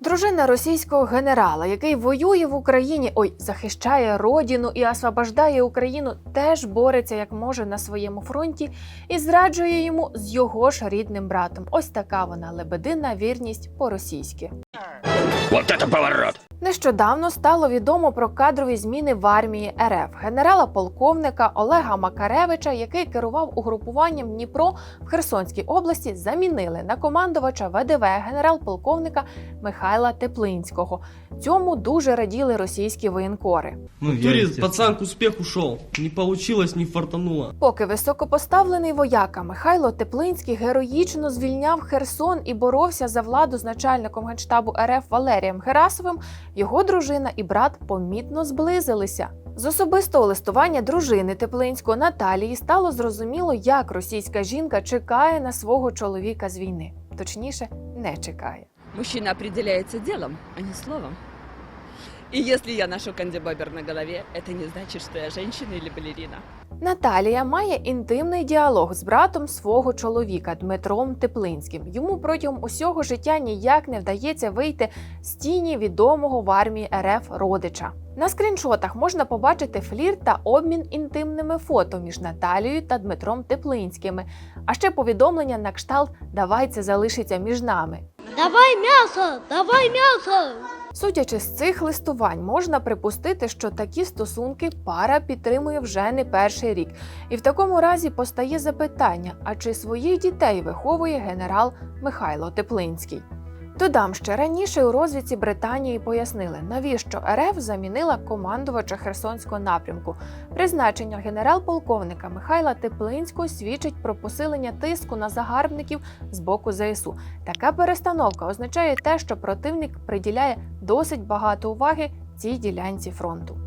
Дружина російського генерала, який воює в Україні, ой, захищає родину і освобождає Україну, теж бореться як може на своєму фронті і зраджує йому з його ж рідним братом. Ось така вона лебедина вірність по-російськи. Вот это поворот! Нещодавно стало відомо про кадрові зміни в армії РФ генерала-полковника Олега Макаревича, який керував угрупуванням Дніпро в Херсонській області, замінили на командувача ВДВ генерал-полковника Михайла Теплинського. Цьому дуже раділи російські воєнкори. Ну, естественно. пацан к успеху шел. Не получилось, не фартануло. Поки високопоставлений вояка Михайло Теплинський героїчно звільняв Херсон і боровся за владу з начальником генштабу РФ Валерієм Герасовим, його дружина і брат помітно зблизилися. З особистого листування дружини Теплинського Наталії стало зрозуміло, як російська жінка чекає на свого чоловіка з війни. Точніше, не чекає. Мужчина определяется делом, а не словом. И если я ношу кандибобер на голове, это не значит, что я женщина или балерина. Наталія має інтимний діалог з братом свого чоловіка Дмитром Теплинським. Йому протягом усього життя ніяк не вдається вийти з тіні відомого в армії РФ родича. На скріншотах можна побачити флір та обмін інтимними фото між Наталією та Дмитром Теплинськими, а ще повідомлення на кшталт Давай це залишиться між нами. Давай мясо! Давай мясо! Судячи з цих листувань, можна припустити, що такі стосунки пара підтримує вже не перший рік. І в такому разі постає запитання: а чи своїх дітей виховує генерал Михайло Теплинський? Додам ще раніше у розвідці Британії пояснили, навіщо РФ замінила командувача Херсонського напрямку. Призначення генерал-полковника Михайла Теплинського свідчить про посилення тиску на загарбників з боку ЗСУ. Така перестановка означає те, що противник приділяє досить багато уваги цій ділянці фронту.